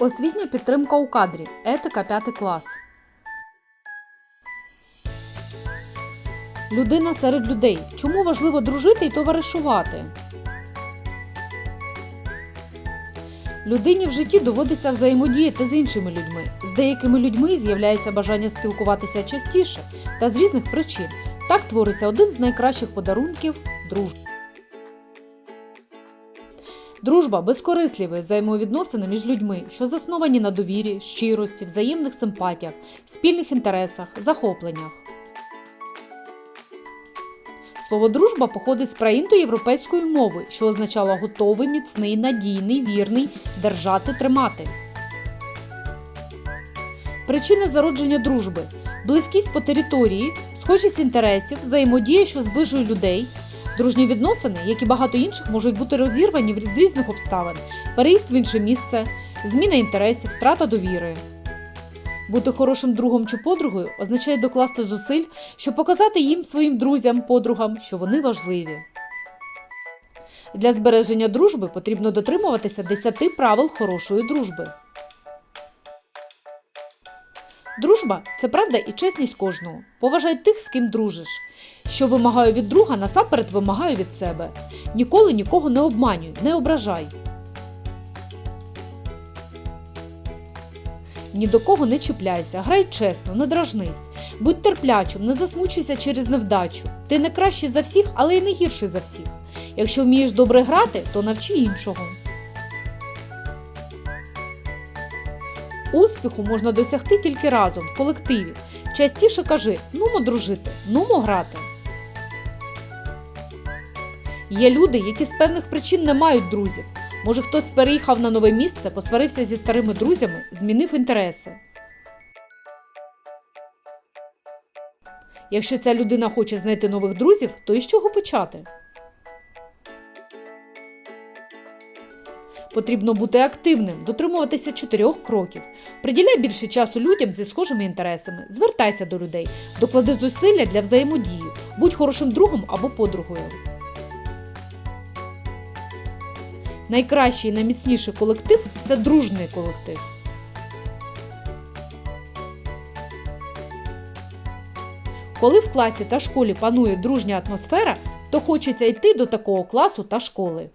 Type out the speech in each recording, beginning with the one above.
Освітня підтримка у кадрі. Етика 5 клас. Людина серед людей. Чому важливо дружити і товаришувати? Людині в житті доводиться взаємодіяти з іншими людьми. З деякими людьми з'являється бажання спілкуватися частіше та з різних причин. Так твориться один з найкращих подарунків дружба. Дружба безкорисливі взаємовідносини між людьми, що засновані на довірі, щирості, взаємних симпатіях, спільних інтересах, захопленнях. Слово дружба походить з праіндоєвропейської мови, що означало готовий, міцний, надійний, вірний, держати, тримати. Причини зародження дружби близькість по території, схожість інтересів, взаємодія, що зближує людей, дружні відносини, як і багато інших, можуть бути розірвані з різних обставин, переїзд в інше місце, зміна інтересів, втрата довіри. Бути хорошим другом чи подругою означає докласти зусиль, щоб показати їм своїм друзям, подругам, що вони важливі. Для збереження дружби потрібно дотримуватися 10 правил хорошої дружби. Дружба це правда і чесність кожного. Поважай тих, з ким дружиш. Що вимагаю від друга, насамперед вимагаю від себе. Ніколи нікого не обманюй, не ображай. Ні до кого не чіпляйся, грай чесно, не дражнись. Будь терплячим, не засмучуйся через невдачу. Ти не кращий за всіх, але й не гірший за всіх. Якщо вмієш добре грати, то навчи іншого. Успіху можна досягти тільки разом, в колективі. Частіше кажи нумо дружити, нумо грати. Є люди, які з певних причин не мають друзів. Може, хтось переїхав на нове місце, посварився зі старими друзями, змінив інтереси. Якщо ця людина хоче знайти нових друзів, то із чого почати? Потрібно бути активним, дотримуватися чотирьох кроків. Приділяй більше часу людям зі схожими інтересами, звертайся до людей, доклади зусилля для взаємодії, будь хорошим другом або подругою. Найкращий і найміцніший колектив це дружний колектив. Коли в класі та школі панує дружня атмосфера, то хочеться йти до такого класу та школи.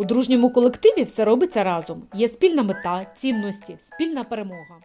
У дружньому колективі все робиться разом. Є спільна мета, цінності, спільна перемога.